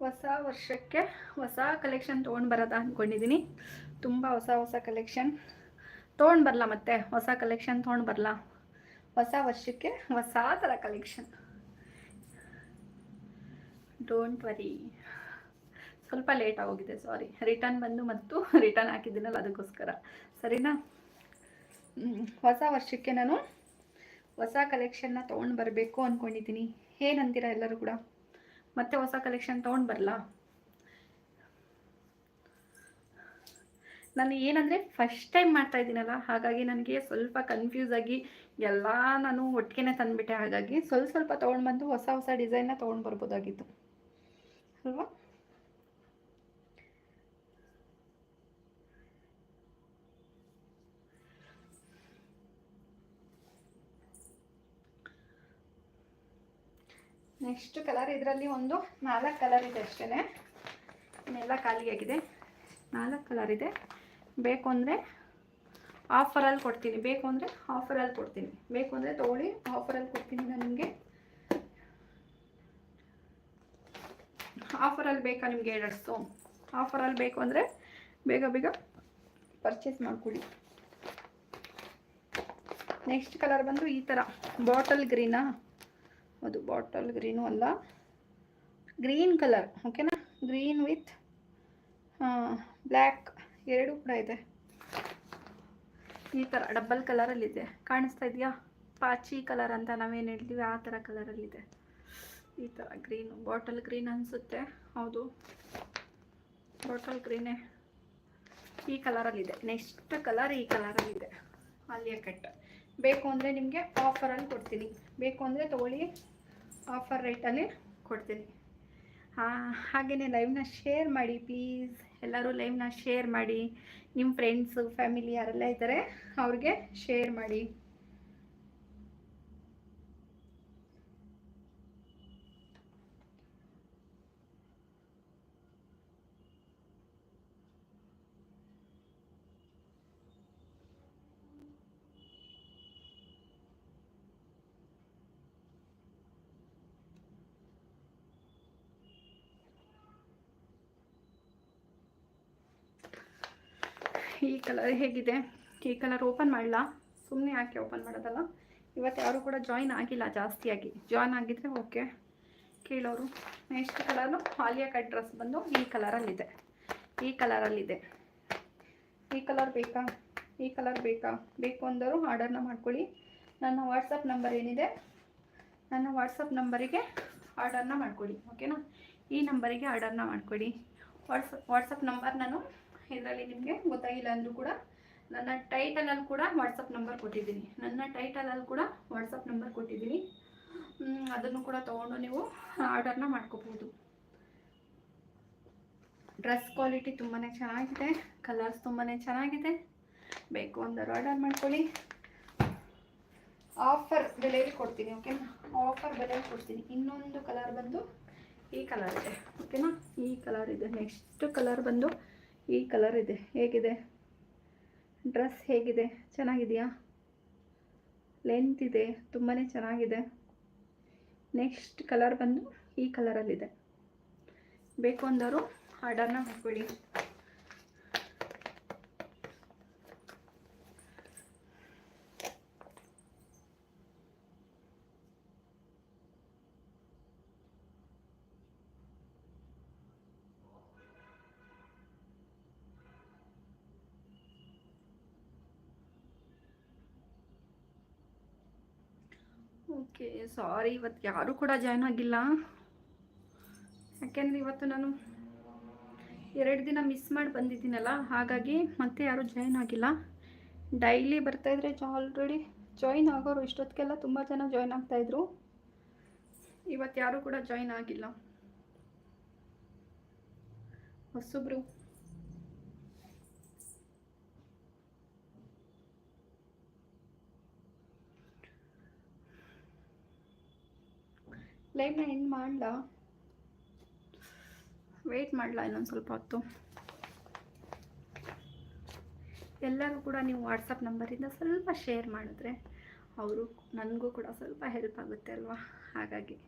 ಹೊಸ ವರ್ಷಕ್ಕೆ ಹೊಸ ಕಲೆಕ್ಷನ್ ತೊಗೊಂಡು ಬರೋದಾ ಅಂದ್ಕೊಂಡಿದ್ದೀನಿ ತುಂಬ ಹೊಸ ಹೊಸ ಕಲೆಕ್ಷನ್ ತೊಗೊಂಡು ಬರಲ್ಲ ಮತ್ತೆ? ಹೊಸ ಕಲೆಕ್ಷನ್ ತೊಗೊಂಡು ಬರಲ್ಲ ಹೊಸ ವರ್ಷಕ್ಕೆ ಹೊಸ ಥರ ಕಲೆಕ್ಷನ್ ಡೋಂಟ್ ವರಿ ಸ್ವಲ್ಪ ಲೇಟ್ ಆಗೋಗಿದೆ ಸಾರಿ ರಿಟರ್ನ್ ಬಂದು ಮತ್ತು ರಿಟರ್ನ್ ಹಾಕಿದ್ದೀನಲ್ಲ ಅದಕ್ಕೋಸ್ಕರ. ಸರಿನಾ? ಹೊಸ ವರ್ಷಕ್ಕೆ ನಾನು ಹೊಸ ಕಲೆಕ್ಷನ್ನ ತೊಗೊಂಡು ಬರಬೇಕು ಅಂದ್ಕೊಂಡಿದ್ದೀನಿ ಏನಂತೀರಾ ಎಲ್ಲರೂ ಕೂಡ? ಮತ್ತೆ ಹೊಸ ಕಲೆಕ್ಷನ್ ತೊಗೊಂಡು ಬರಲಾ? ನಾನು ಏನಂದರೆ ಫಸ್ಟ್ ಟೈಮ್ ಮಾಡ್ತಾ ಇದ್ದೀನಲ್ಲ, ಹಾಗಾಗಿ ನನಗೆ ಸ್ವಲ್ಪ ಕನ್ಫ್ಯೂಸ್ ಆಗಿ ಎಲ್ಲ ನಾನು ಒಟ್ಟಿಗೆ ತಂದುಬಿಟ್ಟೆ. ಹಾಗಾಗಿ ಸ್ವಲ್ಪ ಸ್ವಲ್ಪ ತೊಗೊಂಡು ಬಂದು ಹೊಸ ಹೊಸ ಡಿಸೈನ್ನ ತೊಗೊಂಡು ಬರ್ಬೋದಾಗಿತ್ತು. ಅಲ್ವಾ? ನೆಕ್ಸ್ಟ್ ಕಲರ್ ಇದರಲ್ಲಿ ಒಂದು ನಾಲ್ಕು ಕಲರ್ ಇದೆ ಅಷ್ಟೇ ಇನ್ನೆಲ್ಲ ಖಾಲಿಯಾಗಿದೆ ನಾಲ್ಕು ಕಲರ್ ಇದೆ. ಬೇಕು ಅಂದರೆ ಆಫರಲ್ಲಿ ಕೊಡ್ತೀನಿ. ಬೇಕು ಅಂದರೆ ಆಫರಲ್ಲಿ ಕೊಡ್ತೀನಿ. ಬೇಕು ಅಂದರೆ ತೊಗೊಳ್ಳಿ ಆಫರಲ್ಲಿ ಕೊಡ್ತೀನಿ ನಾನು ನಿಮಗೆ. ಆಫರಲ್ಲಿ ಬೇಕಾ ನಿಮಗೆ ಎರಡ್ಸು ಆಫರಲ್ಲಿ ಬೇಕು ಅಂದರೆ ಬೇಗ ಬೇಗ ಪರ್ಚೇಸ್ ಮಾಡ್ಕೊಳ್ಳಿ. ನೆಕ್ಸ್ಟ್ ಕಲರ್ ಬಂದು ಈ ಥರ ಬಾಟಲ್ ಗ್ರೀನಾ ಅದು ಬಾಟಲ್ ಗ್ರೀನು ಅಲ್ಲ. ಗ್ರೀನ್ ಕಲರ್, ಓಕೆನಾ? ಗ್ರೀನ್ ವಿತ್ ಬ್ಲ್ಯಾಕ್ ಎರಡೂ ಕೂಡ ಇದೆ. ಈ ಥರ ಡಬ್ಬಲ್ ಕಲರಲ್ಲಿದೆ. ಕಾಣಿಸ್ತಾ ಇದೆಯಾ? ಪಾಚಿ ಕಲರ್ ಅಂತ ನಾವೇನು ಹೇಳ್ತೀವಿ, ಆ ಥರ ಕಲರಲ್ಲಿದೆ. ಈ ಥರ ಗ್ರೀನು, ಬಾಟಲ್ ಗ್ರೀನ್ ಅನಿಸುತ್ತೆ. ಹೌದು. ಬಾಟಲ್ ಗ್ರೀನೇ ಈ ಕಲರಲ್ಲಿದೆ. ನೆಕ್ಸ್ಟ್ ಕಲರ್ ಈ ಕಲರಲ್ಲಿದೆ. ಅಲ್ಲಿಯ ಕಟ್. ಬೇಕು ಅಂದರೆ ನಿಮಗೆ ಆಫರಲ್ಲಿ ಕೊಡ್ತೀನಿ. ಬೇಕು ಅಂದರೆ ತೊಗೊಳ್ಳಿ. ಆಫರ್ ರೇಟಲ್ಲಿ ಕೊಡ್ತೀನಿ. ಹಾಗೆಯೇ ಲೈವ್ನ ಶೇರ್ ಮಾಡಿ ಪ್ಲೀಸ್ ಎಲ್ಲರೂ ಲೈವ್ನ ಶೇರ್ ಮಾಡಿ. ನಿಮ್ಮ ಫ್ರೆಂಡ್ಸು ಫ್ಯಾಮಿಲಿ ಯಾರೆಲ್ಲ ಇದ್ದಾರೆ, ಅವ್ರಿಗೆ ಶೇರ್ ಮಾಡಿ. ಈ ಕಲರ್ ಹೇಗಿದೆ? ಈ ಕಲರ್ ಓಪನ್ ಮಾಡಲ್ಲ ಸುಮ್ಮನೆ ಯಾಕೆ ಓಪನ್ ಮಾಡೋದಲ್ಲ? ಇವತ್ತು ಯಾರು ಕೂಡ ಜಾಯಿನ್ ಆಗಿಲ್ಲ ಜಾಸ್ತಿಯಾಗಿ ಜಾಯ್ನ್ ಆಗಿದ್ರೆ ಓಕೆ. ಕೇಳೋರು. Next colour Alia cut dress ಬಂದು ಈ ಕಲರಲ್ಲಿದೆ. ಈ ಕಲರಲ್ಲಿದೆ. ಈ ಕಲರ್ ಬೇಕಾ? ಈ ಕಲರ್ ಬೇಕಾ? ಬೇಕು ಅಂದರು ಆರ್ಡರ್ನ ಮಾಡ್ಕೊಳ್ಳಿ. ನನ್ನ ವಾಟ್ಸಪ್ ನಂಬರ್ ಏನಿದೆ? ನನ್ನ ವಾಟ್ಸಪ್ ನಂಬರಿಗೆ ಆರ್ಡರ್ನ ಮಾಡ್ಕೊಳ್ಳಿ, ಓಕೆನಾ? ಈ ನಂಬರಿಗೆ ಆರ್ಡರ್ನ ಮಾಡ್ಕೊಳ್ಳಿ. ವಾಟ್ಸಪ್ ವಾಟ್ಸಪ್ ನಂಬರ್ ನಾನು ಇದರಲ್ಲಿ ನಿಮಗೆ ಗೊತ್ತಾಗಿಲ್ಲ ಅಂದರೂ ಕೂಡ ನನ್ನ ಟೈಟಲಲ್ಲಿ ಕೂಡ ವಾಟ್ಸಪ್ ನಂಬರ್ ಕೊಟ್ಟಿದ್ದೀನಿ. ನನ್ನ ಟೈಟಲಲ್ಲಿ ಕೂಡ ವಾಟ್ಸಪ್ ನಂಬರ್ ಕೊಟ್ಟಿದ್ದೀನಿ. ಅದನ್ನು ಕೂಡ ತೊಗೊಂಡು ನೀವು ಆರ್ಡರ್ನ ಮಾಡ್ಕೋಬೋದು. ಡ್ರೆಸ್ ಕ್ವಾಲಿಟಿ ತುಂಬಾ ಚೆನ್ನಾಗಿದೆ, ಕಲರ್ಸ್ ತುಂಬಾ ಚೆನ್ನಾಗಿದೆ. ಬೇಕು ಅಂದರೆ ಆರ್ಡರ್ ಮಾಡ್ಕೊಳ್ಳಿ. ಆಫರ್ ಬೆಲೆಯಲ್ಲಿ ಕೊಡ್ತೀನಿ, ಓಕೆನಾ? ಆಫರ್ ಬೆಲೆಯಲ್ಲಿ ಕೊಡ್ತೀನಿ. ಇನ್ನೊಂದು ಕಲರ್ ಬಂದು ಈ ಕಲರ್ ಇದೆ, ಓಕೆನಾ? ಈ ಕಲರ್ ಇದೆ, ನೆಕ್ಸ್ಟ್ ಕಲರ್ ಬಂದು ಈ ಕಲರ್ ಇದೆ. ಹೇಗಿದೆ? ಡ್ರೆಸ್ ಹೇಗಿದೆ? ಚೆನ್ನಾಗಿದೆಯಾ? ಲೆಂತ್ ಇದೆ. ತುಂಬಾ ಚೆನ್ನಾಗಿದೆ. ನೆಕ್ಸ್ಟ್ ಕಲರ್ ಬಂದು ಈ ಕಲರಲ್ಲಿದೆ ಬೇಕು ಅಂದವರು ಆರ್ಡರ್ನ ಮಾಡ್ಕೊಳ್ಳಿ ಓಕೆ ಸಾರಿ ಇವತ್ತು ಯಾರೂ ಕೂಡ ಜಾಯ್ನ್ ಆಗಿಲ್ಲ. ಯಾಕೆಂದರೆ ಇವತ್ತು ನಾನು ಎರಡು ದಿನ ಮಿಸ್ ಮಾಡಿ ಬಂದಿದ್ದೀನಲ್ಲ, ಹಾಗಾಗಿ ಮತ್ತೆ ಯಾರೂ ಜಾಯ್ನ್ ಆಗಿಲ್ಲ. ಡೈಲಿ ಬರ್ತಾಯಿದ್ರೆ ಆಲ್ರೆಡಿ ಜಾಯ್ನ್ ಆಗೋರು ಇಷ್ಟೊತ್ತಿಗೆಲ್ಲ ತುಂಬ ಜನ ಜಾಯ್ನ್ ಆಗ್ತಾಯಿದ್ರು ಇವತ್ತು ಯಾರೂ ಕೂಡ ಜಾಯ್ನ್ ಆಗಿಲ್ಲ. ಹೊಸಬ್ರು. ಲೈವ್ನ ಎಂಡ್ ಮಾಡಲ? ವೆಯ್ಟ್ ಮಾಡಲ ಇನ್ನೊಂದು ಸ್ವಲ್ಪ ಹೊತ್ತು. ಎಲ್ಲರೂ ಕೂಡ ನೀವು ವಾಟ್ಸಪ್ ನಂಬರಿಂದ ಸ್ವಲ್ಪ ಶೇರ್ ಮಾಡಿದ್ರೆ, ಅವರು ನನಗೂ ಕೂಡ ಸ್ವಲ್ಪ ಹೆಲ್ಪ್ ಆಗುತ್ತೆ ಅಲ್ವಾ? ಹಾಗಾಗಿ.